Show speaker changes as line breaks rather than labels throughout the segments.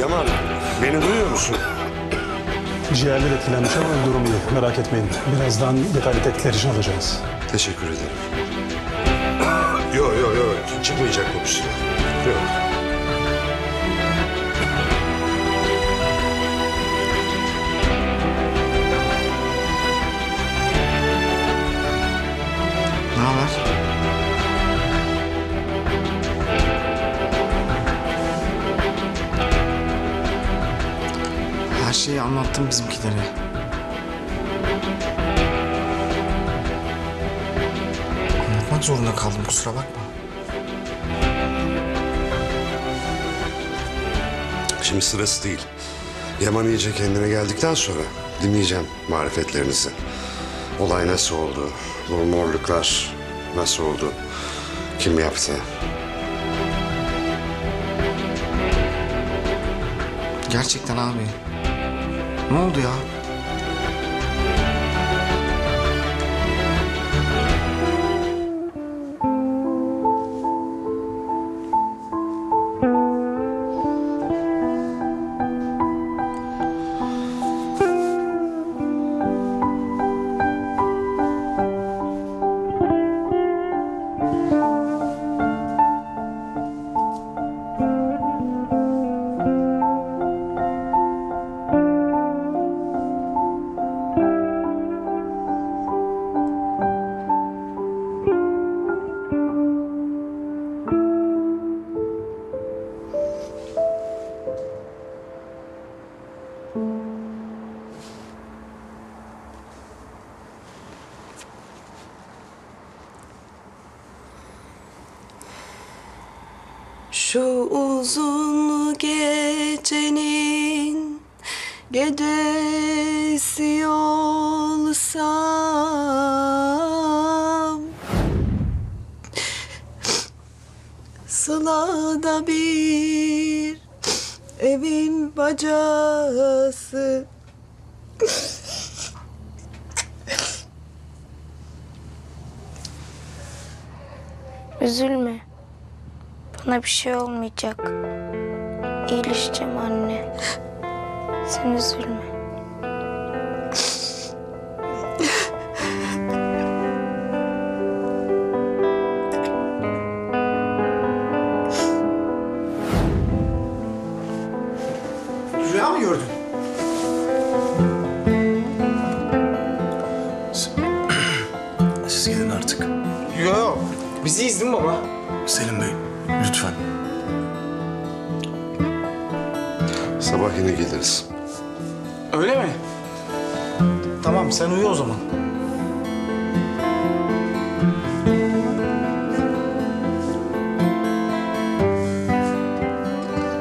Yaman, beni duyuyor musun?
Ciğerler etkilenmiş ama durum iyi. Merak etmeyin. Birazdan detaylı tetkikler için alacağız.
Teşekkür ederim. Yok yok yok, çıkmayacak bu bir süre. Yok.
Her şeyi anlattım bizimkilere. Anlatmak zorunda kaldım kusura bakma.
Şimdi sırası değil. Yaman iyice kendine geldikten sonra dinleyeceğim marifetlerinizi. Olay nasıl oldu? Bu morluklar nasıl oldu? Kim yaptı?
Gerçekten abi. Ne oldu ya?
Şu uzun gecenin gecesi olsam Sıla'da bir evin bacası
Üzülme. Bana bir şey olmayacak. İyileşeceğim anne. Sen üzülme.
Rüya mı gördün?
Siz gidin artık.
Yok değil mi baba?
Selim Bey, lütfen.
Sabah yine geliriz.
Öyle mi? Tamam sen uyu o zaman.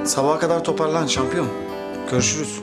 Sabaha kadar toparlan şampiyon. Görüşürüz.